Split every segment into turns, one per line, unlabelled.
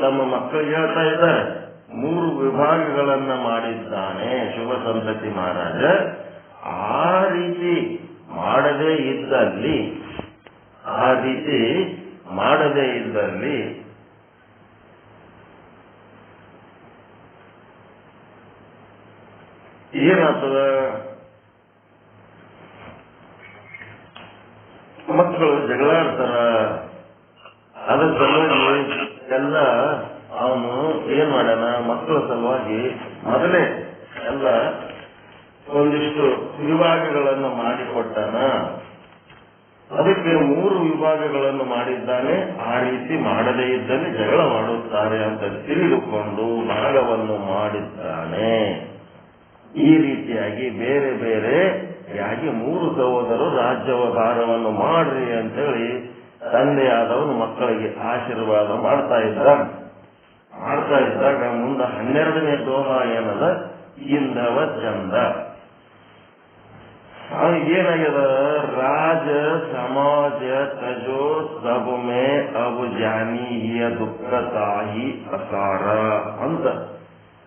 ತಮ್ಮ ಮಕ್ಕಳು ಹೇಳ್ತಾ ಇದ್ದಾರೆ. ಮೂರು ವಿಭಾಗಗಳನ್ನ ಮಾಡಿದ್ದಾನೆ ಶುಭ ಸಂತತಿ ಮಹಾರಾಜ. ಆ ರೀತಿ ಮಾಡದೇ ಇದ್ದಲ್ಲಿ, ಆ ರೀತಿ ಮಾಡದೇ ಇದ್ದಲ್ಲಿ ಏನಾಗ್ತದ? ಮಕ್ಕಳು ಜಗಳಾಡ್ತಾರ. ಅದಕ್ಕೆ ಎಲ್ಲ ಏನ್ ಮಾಡೋಣ? ಮಕ್ಕಳ ಸಲುವಾಗಿ ಮೊದಲೇ ಎಲ್ಲ ಒಂದಿಷ್ಟು ವಿಭಾಗಗಳನ್ನು ಮಾಡಿಕೊಟ್ಟಾನ. ಅದಕ್ಕೆ ಮೂರು ವಿಭಾಗಗಳನ್ನು ಮಾಡಿದ್ದಾನೆ. ಆ ರೀತಿ ಮಾಡದೇ ಇದ್ದಲ್ಲಿ ಜಗಳ ಮಾಡುತ್ತಾರೆ ಅಂತ ತಿಳಿದುಕೊಂಡು ನಾಗವನ್ನು ಮಾಡಿದ್ದಾನೆ. ಈ ರೀತಿಯಾಗಿ ಬೇರೆ ಬೇರೆ ಯಾಗಿ ಮೂರು ಸಹೋದರು ರಾಜ್ಯವ ಮಾಡ್ರಿ ಅಂತ ಹೇಳಿ ತಂದೆಯಾದವನು ಮಕ್ಕಳಿಗೆ ಆಶೀರ್ವಾದ ಮಾಡ್ತಾ ಇದ್ದ ಮಾಡ್ತಾ ಇದ್ದಾಗ ಮುಂದೆ ಹನ್ನೆರಡನೇ ದೋಹ ಏನದ? ಇಂದವ ಚಂದ. ಏನಾಗ್ಯದ? ರಾಜ, ಸಮಾಜ, ತಜೋ, ಸಬುಮೆ ಅಬ್ ಜಾನಿ ಹಿಯ ದುಃಖ, ತಾಯಿ, ಅಸಾರ ಅಂತ.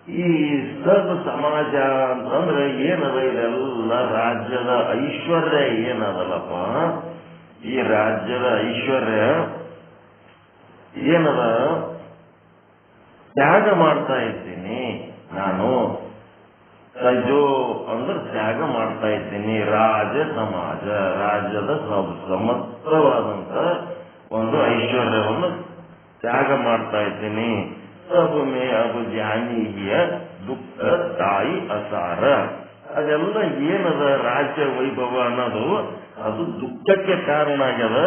ಈ ಸಬ್ ಸಮಾಜ ಅಂತಂದ್ರೆ ಏನದ? ಇದೆಲ್ಲ ರಾಜ್ಯದ ಐಶ್ವರ್ಯ ಏನದಲ್ಲಪ್ಪ? ಈ ರಾಜ್ಯದ ಐಶ್ವರ್ಯ ಏನದ? ತ್ಯಾಗ ಮಾಡ್ತಾ ಇದ್ದೀನಿ. ನಾನು ತಜೋ ಅಂದ್ರೆ ತ್ಯಾಗ ಮಾಡ್ತಾ ಇದ್ದೀನಿ. ರಾಜ ಸಮಾಜ, ರಾಜ್ಯದ ಸಬ್ ಸಮಸ್ತವಾದಂತ ಒಂದು ಐಶ್ವರ್ಯವನ್ನು ತ್ಯಾಗ ಮಾಡ್ತಾ ಇದ್ದೀನಿ. ಸಬ್ ಮೇ ಅಬು ಜಾನಿಯ ದುಃಖ, ತಾಯಿ ಅಸಾರ. ಅದೆಲ್ಲ ಏನದ ರಾಜ್ಯ ವೈಭವ ಅನ್ನೋದು ಅದು ದುಃಖಕ್ಕೆ ಕಾರಣ ಆಗ್ಯದ,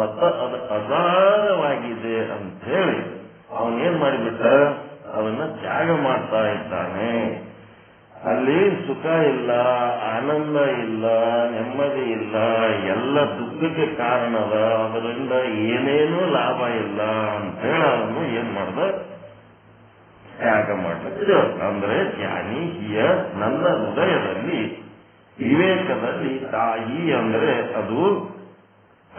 ಮತ್ತ ಅದು ಅಸಾರವಾಗಿದೆ ಅಂತ ಹೇಳಿ. ಅವನೇನ್ ಮಾಡಿಬಿಟ್ಟ? ಅವನ್ನ ತ್ಯಾಗ ಮಾಡ್ತಾ ಇದ್ದಾನೆ. ಅಲ್ಲಿ ಸುಖ ಇಲ್ಲ, ಆನಂದ ಇಲ್ಲ, ನೆಮ್ಮದಿ ಇಲ್ಲ, ಎಲ್ಲ ದುಃಖಕ್ಕೆ ಕಾರಣದ, ಅದರಿಂದ ಏನೇನೂ ಲಾಭ ಇಲ್ಲ ಅಂತ ಹೇಳಿ ಅವನು ಏನ್ ಮಾಡ್ದ? ತ್ಯಾಗ ಮಾಡ್ಲಿಕ್ಕೆ ಅಂದ್ರೆ ಜ್ಞಾನಿ ಹಿಯ ನನ್ನ ಹೃದಯದಲ್ಲಿ, ವಿವೇಕದಲ್ಲಿ ತಾಯಿ ಅಂದ್ರೆ ಅದು,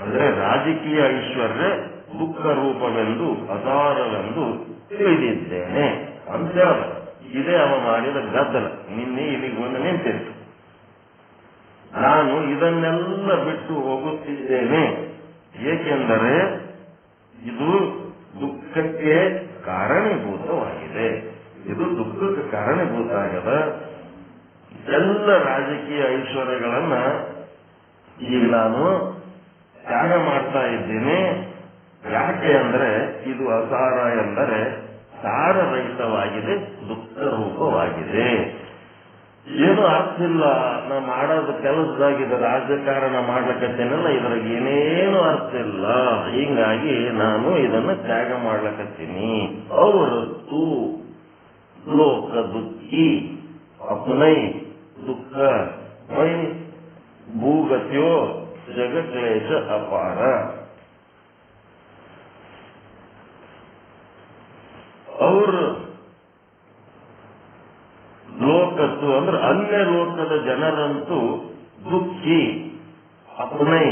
ಅಂದ್ರೆ ರಾಜಕೀಯ ಐಶ್ವರ್ಯ ದುಃಖ ರೂಪವೆಂದು ಅಸಾರವೆಂದು ತಿಳಿದಿದ್ದೇನೆ. ಅಂತ ಇದೇ ಅವ ಮಾಡಿದ ಗದ್ದಲ. ನಿನ್ನೆ ಇಲ್ಲಿಗೆ ಬಂದು ನಿಂತಿತ್ತು ನಾನು ಇದನ್ನೆಲ್ಲ ಬಿಟ್ಟು ಹೋಗುತ್ತಿದ್ದೇನೆ. ಏಕೆಂದರೆ ಇದು ದುಃಖಕ್ಕೆ ಕಾರಣೀಭೂತವಾಗಿದೆ. ಇದು ದುಃಖಕ್ಕೆ ಕಾರಣೀಭೂತ ಆಗದ ಎಲ್ಲ ರಾಜಕೀಯ ಐಶ್ವರ್ಯಗಳನ್ನ ಈಗ ನಾನು ತ್ಯಾಗ ಮಾಡ್ತಾ ಇದ್ದೀನಿ. ಯಾಕೆ ಅಂದರೆ ಇದು ಅಸಾರ ಎಂದರೆ ಸಾರರಹಿತವಾಗಿದೆ ದುಃಖ ರೂಪವಾಗಿದೆ ಏನು ಅರ್ಥ ಇಲ್ಲ ನಾ ಮಾಡೋದು ಕೆಲಸದಾಗಿದೆ, ರಾಜಕಾರಣ ಮಾಡ್ಲಕತ್ತೇನಲ್ಲ, ಇದ್ರಾಗ ಏನೇನು ಅರ್ಥ ಇಲ್ಲ. ಹೀಗಾಗಿ ನಾನು ಇದನ್ನ ತ್ಯಾಗ ಮಾಡ್ಲಕತ್ತೀನಿ. ಅವರತ್ತು ಲೋಕ ದುಃಖಿ, ಅಪ್ನೈ ದುಃಖ ಮೈ ಭೂಗತಿಯೋ ಜಗಕ್ಲೇಶ ಅಪಾರ. ಅವರು ಲೋಕದ್ದು, ಅಂದ್ರೆ ಅನ್ಯ ಲೋಕದ ಜನರಂತೂ ದುಃಖಿ, ಅಪನೈ,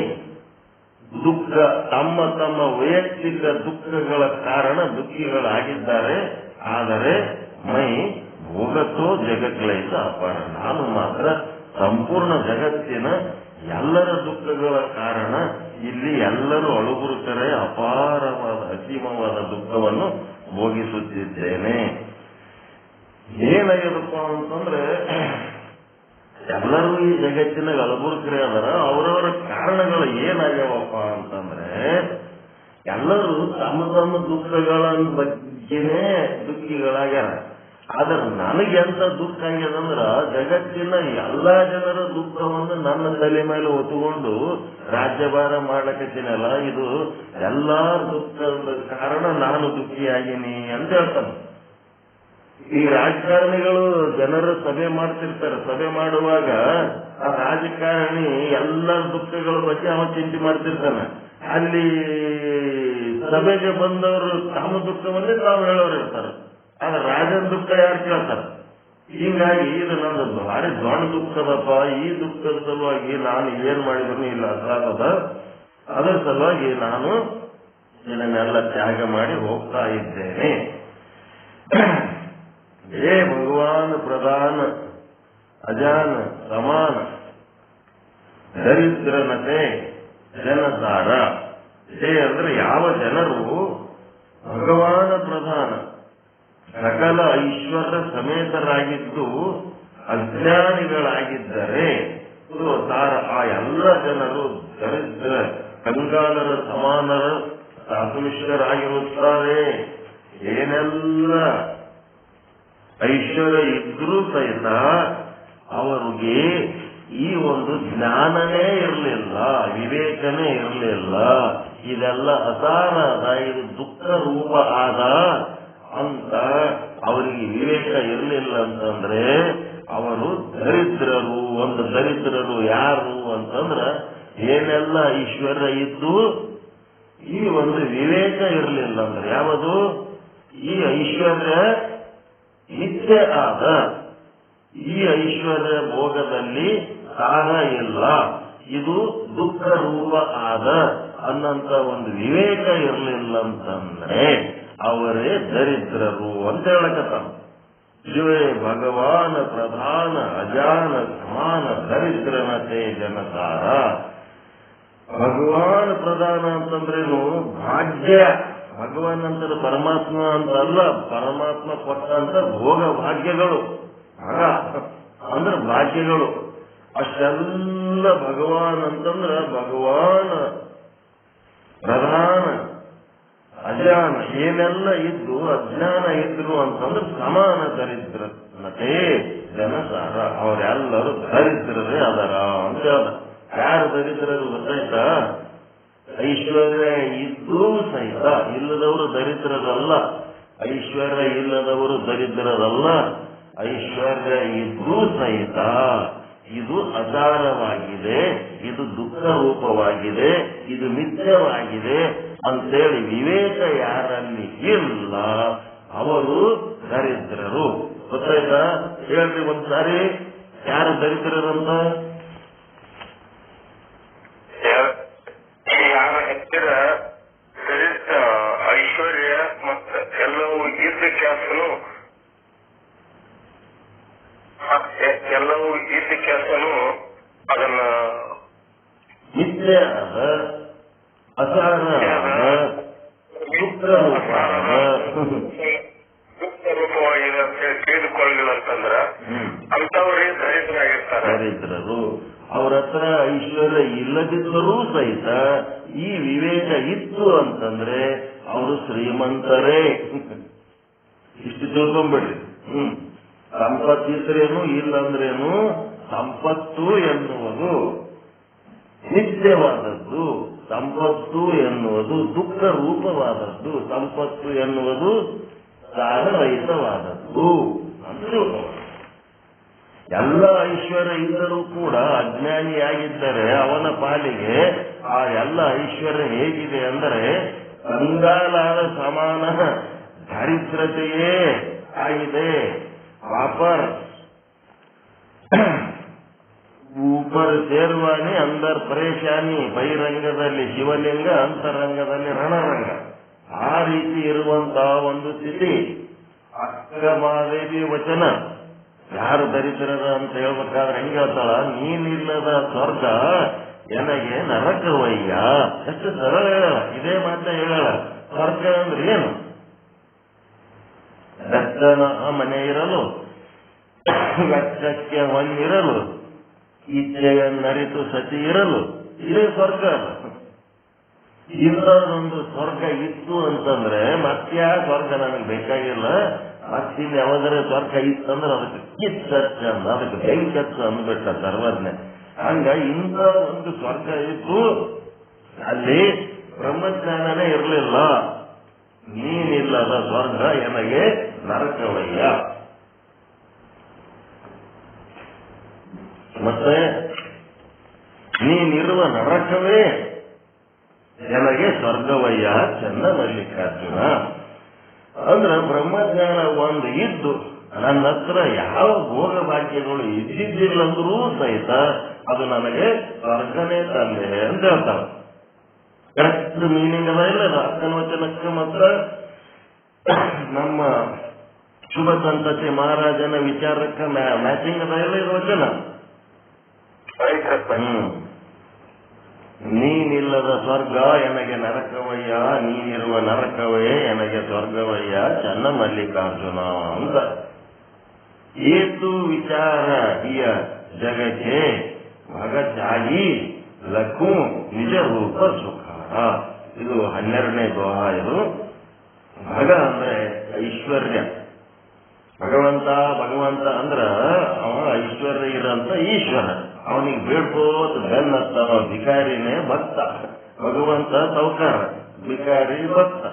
ದುಃಖ, ತಮ್ಮ ತಮ್ಮ ವೈಯಕ್ತಿಕ ದುಃಖಗಳ ಕಾರಣ ದುಃಖಿಗಳಾಗಿದ್ದಾರೆ. ಆದರೆ ಮೈ ಭೋಗತೋ ಜಗತ್ಲೈತ ಅಪಾರ. ನಾನು ಮಾತ್ರ ಸಂಪೂರ್ಣ ಜಗತ್ತಿನ ಎಲ್ಲರ ದುಃಖಗಳ ಕಾರಣ ಇಲ್ಲಿ ಎಲ್ಲರೂ ಅಳುಬುರುಕರೆ ಅಪಾರವಾದ, ಅಸೀಮವಾದ ದುಃಖವನ್ನು ಭೋಗಿಸುತ್ತಿದ್ದೇನೆ. ಏನಾಗ್ಯದಪ್ಪ ಅಂತಂದ್ರೆ ಎಲ್ಲರೂ ಈ ಜಗತ್ತಿನ ಅಲಬುರ್ಕರೇ ಅದರ, ಅವರವರ ಕಾರಣಗಳು ಏನಾಗ್ಯಾವಪ್ಪ ಅಂತಂದ್ರೆ, ಎಲ್ಲರೂ ತಮ್ಮ ತಮ್ಮ ದುಃಖಗಳ ಬಗ್ಗೆನೇ ದುಃಖಿಗಳಾಗ್ಯಾರ. ಆದ್ರೆ ನನಗೆ ಎಂತ ದುಃಖ ಆಗ್ಯದಂದ್ರ ಜಗತ್ತಿನ ಎಲ್ಲಾ ಜನರ ದುಃಖವನ್ನು ನನ್ನ ತಲೆ ಮೇಲೆ ಒತ್ತುಕೊಂಡು ರಾಜ್ಯಭಾರ ಮಾಡ್ಲಕತ್ತೀನಲ್ಲ ಇದು ಎಲ್ಲಾ ದುಃಖದ ಕಾರಣ ನಾನು ದುಃಖಿಯಾಗಿನಿ ಅಂತ ಹೇಳ್ತಾನೆ. ಈ ರಾಜಕಾರಣಿಗಳು ಜನರ ಸಭೆ ಮಾಡ್ತಿರ್ತಾರೆ. ಸಭೆ ಮಾಡುವಾಗ ಆ ರಾಜಕಾರಣಿ ಎಲ್ಲ ದುಃಖಗಳ ಬಗ್ಗೆ ಅವ ಚಿಂತೆ ಮಾಡ್ತಿರ್ತಾನೆ. ಅಲ್ಲಿ ಸಭೆಗೆ ಬಂದವರು ತಮ್ಮ ದುಃಖವನ್ನೇ ತಾವು ಹೇಳೋರು ಇರ್ತಾರೆ. ಆದ್ರೆ ರಾಜನ ದುಃಖ ಯಾರು ಕೇಳ್ತಾರ? ಹೀಗಾಗಿ ಇದು ನಂದು ಭಾರಿ ದೊಡ್ಡ ದುಃಖದಪ್ಪ. ಈ ದುಃಖದ ಸಲುವಾಗಿ ನಾನು ಏನ್ ಮಾಡಿದ್ರು ಇಲ್ಲ ಅಸಾಗದ ಅದರ ಸಲುವಾಗಿ ನಾನು ಇದನ್ನೆಲ್ಲ ತ್ಯಾಗ ಮಾಡಿ ಹೋಗ್ತಾ ಇದ್ದೇನೆ. ಹೇ ಭಗವಾನ್ ಪ್ರಧಾನ, ಅಜಾನ ಸಮಾನ ದರಿದ್ರನತೆ ಜನಸಾರ. ಹೇ ಅಂದ್ರೆ ಯಾವ ಜನರು ಭಗವಾನ ಪ್ರಧಾನ. ಸಕಲ ಈಶ್ವರ ಸಮೇತರಾಗಿದ್ದು, ಅಜ್ಞಾನಿಗಳಾಗಿದ್ದರೆ ತಾರ ಆ ಎಲ್ಲ ಜನರು ದರಿದ್ರ ಕಂಗಾಲರ ಸಮಾನರ ಸಾದೃಶ್ಯರಾಗಿರುತ್ತಾರೆ ಏನೆಲ್ಲ ಐಶ್ವರ್ಯ ಇದ್ರೂ ಸಹಿತ ಅವರಿಗೆ ಈ ಒಂದು ಜ್ಞಾನನೇ ಇರಲಿಲ್ಲ ವಿವೇಚನೆ ಇರಲಿಲ್ಲ. ಇದೆಲ್ಲ ಅಸಾರದ ಇದು ದುಃಖ ರೂಪ ಆದ ಅಂತ ಅವರಿಗೆ ವಿವೇಕ ಇರಲಿಲ್ಲ ಅಂತಂದ್ರೆ ಅವರು ದರಿದ್ರರು, ಒಂದು ದರಿದ್ರರು ಯಾರು ಅಂತಂದ್ರ ಏನೆಲ್ಲ ಐಶ್ವರ್ಯ ಇದ್ದು ಈ ಒಂದು ವಿವೇಕ ಇರಲಿಲ್ಲ ಅಂದ್ರೆ ಯಾವುದು? ಈ ಐಶ್ವರ್ಯ ನಿತ್ಯ ಆದ. ಈ ಐಶ್ವರ್ಯ ಭೋಗದಲ್ಲಿ ಸಾರ ಇಲ್ಲ. ಇದು ದುಃಖ ರೂಪ ಆದ ಅನ್ನಂತ ಒಂದು ವಿವೇಕ ಇರಲಿಲ್ಲ ಅಂತಂದ್ರೆ ಅವರೇ ದರಿದ್ರರು ಅಂತ ಹೇಳಕತ್ತ ಶಿವೇ ಭಗವಾನ ಪ್ರಧಾನ ಅಜಾನ ಸಮಾನ ದರಿದ್ರನತೆ ಜನತಾರ ಭಗವಾನ್ ಪ್ರಧಾನ ಅಂತಂದ್ರೇನು ಭಾಗ್ಯ. ಭಗವಾನ್ ಅಂತಾರೆ ಪರಮಾತ್ಮ ಅಂತ ಅಲ್ಲ ಪರಮಾತ್ಮ ಕೊಟ್ಟಂತ ಭೋಗ ಭಾಗ್ಯಗಳು. ಅಂದ್ರೆ ಭಾಗ್ಯಗಳು. ಅಷ್ಟೆಲ್ಲ ಭಗವಾನ್ ಅಂತಂದ್ರ ಭಗವಾನ್ ಪ್ರಧಾನ ಅಜ್ಞಾನ, ಏನೆಲ್ಲ ಇದ್ದು ಅಜ್ಞಾನ ಇದ್ರು ಅಂತಂದ್ರೆ ಸಮಾನ ದರಿದ್ರತೆ ಜನಸಾರ. ಅವರೆಲ್ಲರೂ ದರಿದ್ರರೇ ಅದರ ಅಂತ ಯಾರು ದರಿದ್ರರು ಗೊತ್ತಾಯ್ತಾ? ಐಶ್ವರ್ಯ ಇದ್ದು ಸಹಿತ ಇಲ್ಲದವರು ದರಿದ್ರರಲ್ಲ. ಐಶ್ವರ್ಯ ಇಲ್ಲದವರು ದರಿದ್ರರಲ್ಲ. ಐಶ್ವರ್ಯ ಇದ್ರೂ ಸಹಿತ ಇದು ಅಧಾರವಾಗಿದೆ, ಇದು ದುಃಖ ರೂಪವಾಗಿದೆ ಇದು ಮಿಥ್ಯವಾಗಿದೆ ಅಂತೇಳಿ ವಿವೇಕ ಯಾರಲ್ಲಿ ಇಲ್ಲ, ಅವರು ದರಿದ್ರರು. ಗೊತ್ತಾಯ್ತಾ? ಹೇಳ್ರಿ ಒಂದ್ಸಾರಿ, ಯಾರು ದರಿದ್ರರಂತ?
ಯಾರ ಐಶ್ವರ್ಯ ಮತ್ತ ಎಲ್ಲವೂ ಇದ್ದ ಕೆಲಸನು ಎಲ್ಲವೂ ಇದ್ದ ಕೆಲಸನು ಅದನ್ನ
ಅದ ಅಸಾರ ಅದ ದುಃಖ ರೂಪ ಅದ
ದುಃಖ ರೂಪವಾಗಿದೆ ಅಂತ ಹೇಳಿ ತಿಳಿದುಕೊಳ್ಳಲಿಲ್ಲ ಅಂತಂದ್ರ ಅಂತವರೇ ದರಿದ್ರಾಗಿರ್ತಾರೆ.
ದರಿದ್ರರು. ಅವ್ರ ಹತ್ರ ಐಶ್ವರ್ಯ ಇಲ್ಲದಿದ್ದರೂ ಸಹಿತ ಈ ವಿವೇಕ ಇತ್ತು ಅಂತಂದ್ರೆ ಅವರು ಶ್ರೀಮಂತರೇ. ಇಷ್ಟು ತಿಳ್ಕೊಂಬಿಡ್ರಿ ಹ್ಮ್. ಸಂಪತ್ತಿದ್ರೇನು ಇಲ್ಲಂದ್ರೇನು ಸಂಪತ್ತು ಎನ್ನುವುದು ನಿತ್ಯವಾದದ್ದು. ಸಂಪತ್ತು ಎನ್ನುವುದು ದುಃಖ ರೂಪವಾದದ್ದು ಸಂಪತ್ತು ಎನ್ನುವುದು ಸಾರರಹಿತವಾದದ್ದು ಅಂತ ಎಲ್ಲ ಐಶ್ವರ್ಯ ಇದ್ದರೂ ಕೂಡ ಅಜ್ಞಾನಿಯಾಗಿದ್ದರೆ ಅವನ ಪಾಲಿಗೆ ಆ ಎಲ್ಲ ಐಶ್ವರ್ಯ ಹೇಗಿದೆ ಅಂದರೆ ಕಂಗಾಲಾದ ಸಮಾನ ದಾರಿದ್ರತೆಯೇ ಆಗಿದೆ. રાપર ઉપર ಶೇರ್ವಾನಿ ಅಂದರ್ ಪರೇಶಾನಿ, ಬಹಿರಂಗದಲ್ಲಿ ಶಿವಲಿಂಗ, ಅಂತರಂಗದಲ್ಲಿ ರಣರಂಗ. ಆ ರೀತಿ ಇರುವಂತಹ ಒಂದು ಸ್ಥಿತಿ. ಅಕ್ಕಮಾದೇವಿ ವಚನ. ಯಾರು ದರಿದ್ರದ ಅಂತ ಹೇಳ್ಬೇಕಾದ್ರೆ ಹೆಂಗೆ ಹೇಳ್ತಾಳ? ನೀನಿಲ್ಲದ ಸ್ವರ್ಗ ನನಗೆ ನರಕವಯ್ಯ. ಎಷ್ಟು ಸರಳ ಹೇಳಲ್ಲ. ಇದೇ ಮಾತ್ರ ಹೇಳಲ್ಲ. ಸ್ವರ್ಗ ಅಂದ್ರೆ ಏನು? ದತ್ತನ ಮನೆ ಇರಲು ಲಕ್ಷಕ್ಕೆ ಹೊಂದಿರಲು ಇಚ್ಛೆಯನ್ನರಿತು ಸತಿ ಇರಲು, ಇದೇ ಸ್ವರ್ಗ ಇಲ್ಲದೊಂದು ಸ್ವರ್ಗ ಇತ್ತು ಅಂತಂದ್ರೆ ಮತ್ತೆ ಸ್ವರ್ಗ ನನಗೆ ಬೇಕಾಗಿಲ್ಲ. ಮತ್ತಿನ್ ಯಾವ್ದಾರ ಸ್ವರ್ಗ ಇತ್ತಂದ್ರೆ ಅದಕ್ಕೆ ಕಿಚ್ಚಚ್ಚ ಅಂದ. ಅದಕ್ಕೆ ಬೆಂಕಚ್ಚ ಅಂದ್ಬಿಟ್ಟ ಸರ್ವಜ್ಞೆ. ಹಂಗ ಇಂಥ ಒಂದು ಸ್ವರ್ಗ ಇದ್ದು ಅಲ್ಲಿ ಬ್ರಹ್ಮಜ್ಞಾನನೇ ಇರಲಿಲ್ಲ. ನೀನಿಲ್ಲದ ಸ್ವರ್ಗ ಎನಗೆ ನರಕವಯ್ಯ. ಮತ್ತೆ, ನೀನಿರುವ ನರಕವೇ ನನಗೆ ಸ್ವರ್ಗವಯ್ಯ ಚಂದ ಮಲ್ಲಿಕಾರ್ಜುನ ಅಂದ್ರೆ ಬ್ರಹ್ಮಜ್ಞಾನ ಒಂದು ಇದ್ದು, ನನ್ನ ಹತ್ರ ಯಾವ ಭೋಗ ಭಾಗ್ಯಗಳು ಇದ್ದಿದ್ದಿಲ್ಲಂದ್ರೂ ಸಹಿತ ಅದು ನನಗೆ ಸ್ವರ್ಗನೇ ತಂದೆ ಅಂತ ಹೇಳ್ತಾವ ಕರೆಕ್ಟ್ ಮೀನಿಂಗ್ ಅದ ಇಲ್ಲ ಅಕ್ಕನ ವಚನಕ್ಕೆ ಮಾತ್ರ ನಮ್ಮ ಶುಭ ಸಂತತಿ ಮಹಾರಾಜನ ವಿಚಾರಕ್ಕೆ ಮ್ಯಾಚಿಂಗ್ ಅದ ಇಲ್ಲ ಇದು ವಚನ? ಹ್ಮ್. ನೀನಿಲ್ಲದ ಸ್ವರ್ಗ ಎನಗೆ ನರಕವಯ್ಯ ನೀನಿರುವ ನರಕವೇ ಎನಗೆ ಸ್ವರ್ಗವಯ್ಯ ಚನ್ನ ಮಲ್ಲಿಕಾರ್ಜುನ ಅಂತ. ಏತು ವಿಚಾರ ಇಯ ಜಗಕ್ಕೆ ಭಗಚಾಗಿ ಲಘು ನಿಜ ರೂಪ ಸುಖ. ಇದು ಹನ್ನೆರಡನೇ ದೋಹ ಇದು. ಭಗ ಅಂದ್ರೆ ಐಶ್ವರ್ಯ. ಭಗವಂತ ಭಗವಂತ ಅಂದ್ರ ಅವ ಐಶ್ವರ್ಯ ಇರಂತ ಈಶ್ವರ. ಅವನಿಗೆ ಬೇಡ್ಕೋತ ಬೆನ್ನತ್ತವ ಭಿಕಾರಿನೇ ಭಕ್ತ. ಭಗವಂತ ಸೌಕಾರ, ಭಿಕಾರಿ ಭಕ್ತ.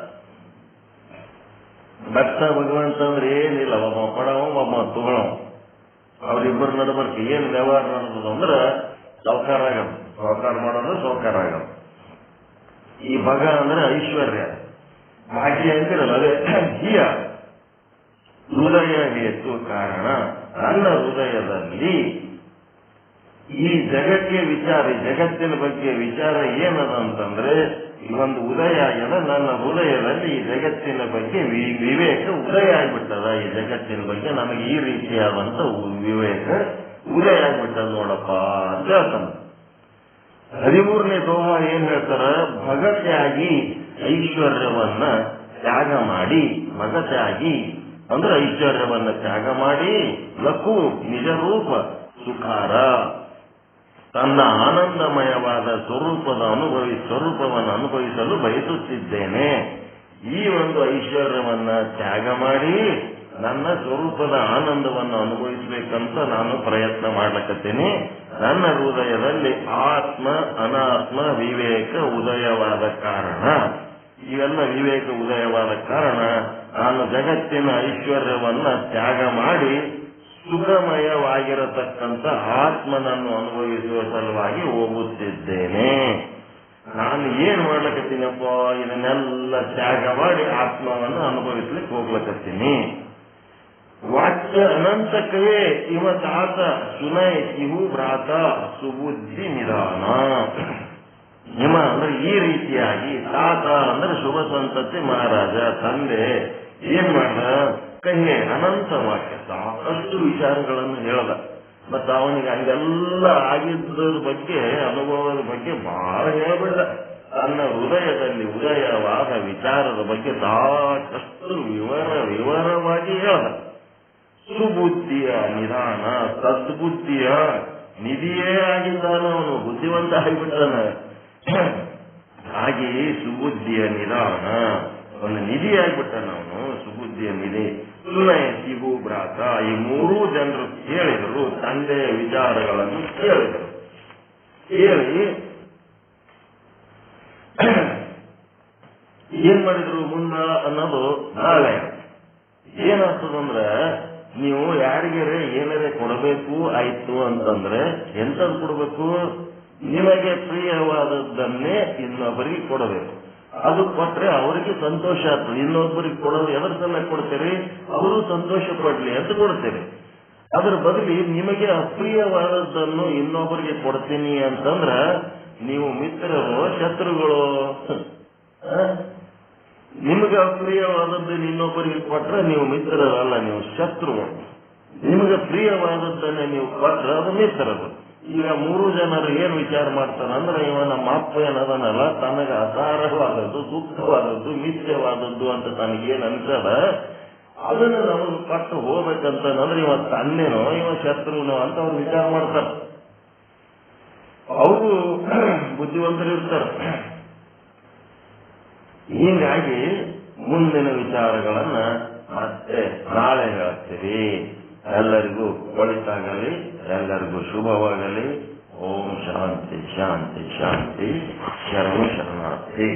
ಭಕ್ತ, ಭಗವಂತ ಅಂದ್ರೆ ಏನಿಲ್ಲ. ಒಬ್ಬ ಕೊಡವ ಒಬ್ಬ ತಗೊಳವ ಅವ್ರಿಬ್ಬರ ನಡಬರ್ಕ ಏನ್ ವ್ಯವಹಾರ ನಡೆದದ ಅಂದ್ರ ಸೌಕಾರ ಆಗಲ್ಲ. ಸೌಕಾರ ಮಾಡೋದು ಸೌಕಾರ ಆಗದ ಈ ಮಗ ಅಂದ್ರೆ ಐಶ್ವರ್ಯ. ಭಾಗ್ಯ ಅಂತಿರಲ್ಲ, ಅದೇ ಹಿಯ ಹೃದಯ ಹೇತು ಕಾರಣ. ನನ್ನ ಹೃದಯದಲ್ಲಿ ಈ ಜಗತ್ತಿನ ವಿಚಾರ ಜಗತ್ತಿನ ಬಗ್ಗೆ ವಿಚಾರ ಏನದ ಅಂತಂದ್ರೆ ಒಂದು ಉದಯ ಆಗ್ಯದ ನನ್ನ ಹೃದಯದಲ್ಲಿ ಈ ಜಗತ್ತಿನ ಬಗ್ಗೆ ವಿವೇಕ ಉದಯ ಆಗ್ಬಿಟ್ಟದ. ಈ ಜಗತ್ತಿನ ಬಗ್ಗೆ ನಮಗೆ ಈ ರೀತಿಯಾದಂತ ವಿವೇಕ ಉದಯ ಆಗ್ಬಿಟ್ಟದ ನೋಡಪ್ಪ ಅಂತ ಹೇಳ್ತಾನೆ. ಹದಿಮೂರನೇ ದೋಹ ಏನ್ ಹೇಳ್ತಾರ? ಭಗತ್ಯಾಗಿ ಐಶ್ವರ್ಯವನ್ನ ತ್ಯಾಗ ಮಾಡಿ, ಭಗತ್ಯಾಗಿ ಅಂದ್ರೆ ಐಶ್ವರ್ಯವನ್ನ ತ್ಯಾಗ ಮಾಡಿ, ಲಘು ನಿಜ ರೂಪ ಸುಖಾರ. ತನ್ನ ಆನಂದಮಯವಾದ ಸ್ವರೂಪದ ಅನುಭವಿ, ಸ್ವರೂಪವನ್ನು ಅನುಭವಿಸಲು ಬಯಸುತ್ತಿದ್ದೇನೆ. ಈ ಒಂದು ಐಶ್ವರ್ಯವನ್ನ ತ್ಯಾಗ ಮಾಡಿ, ನನ್ನ ಸ್ವರೂಪದ ಆನಂದವನ್ನು ಅನುಭವಿಸಬೇಕಂತ ನಾನು ಪ್ರಯತ್ನ ಮಾಡ್ಲಕತ್ತೀನಿ. ನನ್ನ ಹೃದಯದಲ್ಲಿ ಆತ್ಮ, ಅನಾತ್ಮ, ವಿವೇಕ, ಉದಯವಾದ ಕಾರಣ. ಇವೆಲ್ಲ ವಿವೇಕ, ಉದಯವಾದ ಕಾರಣ. ನಾನು ಜಗತ್ತಿನ ಐಶ್ವರ್ಯವನ್ನ ತ್ಯಾಗ ಮಾಡಿ ಸುಖಮಯವಾಗಿರತಕ್ಕಂಥ ಆತ್ಮನನ್ನು ಅನುಭವಿಸುವ ಸಲುವಾಗಿ ಹೋಗುತ್ತಿದ್ದೇನೆ. ನಾನು ಏನ್ ಮಾಡ್ಲಕತ್ತೀನಪ್ಪ ಇದನ್ನೆಲ್ಲ ತ್ಯಾಗ ಮಾಡಿ ಆತ್ಮವನ್ನು ಅನುಭವಿಸ್ಲಿಕ್ಕೆ ಹೋಗ್ಲಕತ್ತೀನಿ. ವಾಚ್ಯ ಅನಂತಕವೇ ಇವ ತಾತ ಸುನೈ ಇವು ಭ್ರಾತ ಸುಬುದ್ಧಿ ನಿಧಾನ. ಹಿಮ ಅಂದ್ರೆ ಈ ರೀತಿಯಾಗಿ ತಾತ ಅಂದ್ರೆ ಶುಭ ಸಂತತಿ ಮಹಾರಾಜ, ತಂದೆ ಏನ್ ಮಾಡ್ದ? ಕಹೆ ಅನಂತ ವಾಕ್ಯ, ಸಾಕಷ್ಟು ವಿಚಾರಗಳನ್ನು ಹೇಳದ. ಮತ್ತ ಅವನಿಗೆ ಹಂಗೆಲ್ಲ ಆಗಿದ್ದರ ಬಗ್ಗೆ, ಅನುಭವದ ಬಗ್ಗೆ ಬಹಳ ಹೇಳ್ಬಿಡ್ದ. ತನ್ನ ಹೃದಯದಲ್ಲಿ ಉದಯವಾದ ವಿಚಾರದ ಬಗ್ಗೆ ಸಾಕಷ್ಟು ವಿವರ ವಿವರವಾಗಿ ಹೇಳ್ದ. ಸುಬುದ್ಧಿಯ ನಿಧಾನ, ಸದ್ಬುದ್ಧಿಯ ನಿಧಿಯೇ ಆಗಿದ್ದಾನೆ ಅವನು ಬುದ್ಧಿವಂತ ಆಗಿಬಿಟ್ಟಾನ. ಹಾಗೆ ಸುಬುದ್ಧಿಯ ನಿಧಾನ, ಅವನು ನಿಧಿ ಆಗಿಬಿಟ್ಟಾನ ಅವನು, ಸುಬುದ್ಧಿಯ ನಿಧಿ. ಸಿಗು ಭ್ರಾತ, ಈ ಮೂರೂ ಜನರು ಕೇಳಿದರು ತಂದೆಯ ವಿಚಾರಗಳನ್ನು ಕೇಳಿದರು. ಕೇಳಿ, ಏನ್ ಮಾಡಿದ್ರು ಮುನ್ನ ಅನ್ನೋದು ನಾಳೆ. ಏನಾಗ್ತದಂದ್ರ ನೀವು ಯಾರಿಗಾರೆ ಏನಾರೆ ಕೊಡಬೇಕು, ಆಯ್ತು ಅಂತಂದ್ರೆ ಎಂತದ್ ಕೊಡಬೇಕು? ನಿಮಗೆ ಪ್ರಿಯವಾದದ್ದನ್ನೇ ಇನ್ನೊಬ್ಬರಿಗೆ ಕೊಡಬೇಕು. ಅದು ಕೊಟ್ರೆ ಅವರಿಗೆ ಸಂತೋಷ ಆಯ್ತು ಇನ್ನೊಬ್ಬರಿಗೆ ಕೊಡೋದು ಎದರ ಸಲ ಕೊಡ್ತೀರಿ? ಅವರು ಸಂತೋಷ ಪಡ್ಲಿ ಅಂತ ಕೊಡ್ತೀರಿ. ಅದ್ರ ಬದಲಿ ನಿಮಗೆ ಅಪ್ರಿಯವಾದದ್ದನ್ನು ಇನ್ನೊಬ್ಬರಿಗೆ ಕೊಡ್ತೀನಿ ಅಂತಂದ್ರ, ನೀವು ಮಿತ್ರರು, ಶತ್ರುಗಳು? ನಿಮಗೆ ಅಪ್ರಿಯವಾದದ್ದು ಇನ್ನೊಬ್ಬರಿಗೆ ಕೊಟ್ರೆ ನೀವು ಮಿತ್ರರಲ್ಲ, ನೀವು ಶತ್ರು ನಿಮಗೆ ಪ್ರಿಯವಾದದ್ದನ್ನೇ ನೀವು ಕೊಟ್ರೆ ಅದು ಮಿತ್ರರು. ಈಗ ಮೂರು ಜನರು ಏನ್ ವಿಚಾರ ಮಾಡ್ತಾರ ಅಂದ್ರೆ ಇವನ ನಮ್ಮ ಏನದನಲ್ಲ ತನಗೆ ಅಸಾರವಾದದ್ದು ದುಃಖವಾದದ್ದು ಮಿಥ್ಯವಾದದ್ದು ಅಂತ ತನಗೇನ್ ಅನ್ಸದ? ಅದನ್ನ ನಮಗೆ ಕೊಟ್ಟು ಹೋಗ್ಬೇಕಂತಂದ್ರೆ ಇವ ತನ್ನೇನೋ, ಇವ ಶತ್ರುನೋ ಅಂತ ಅವ್ರು ವಿಚಾರ ಮಾಡ್ತಾರ. ಅವರು ಬುದ್ಧಿವಂತರು ಇರ್ತಾರೆ. ಹೀಗಾಗಿ ಮುಂದಿನ ವಿಚಾರಗಳನ್ನ ಮತ್ತೆ ನಾಳೆ ಹೇಳ್ತೀವಿ. ಎಲ್ಲರಿಗೂ ಒಳಿತಾಗಲಿ, ಎಲ್ಲರಿಗೂ ಶುಭವಾಗಲಿ. ಓಂ ಶಾಂತಿ ಶಾಂತಿ ಶಾಂತಿ. ಶರಣ ಶರಣಾರ್ಥಿ.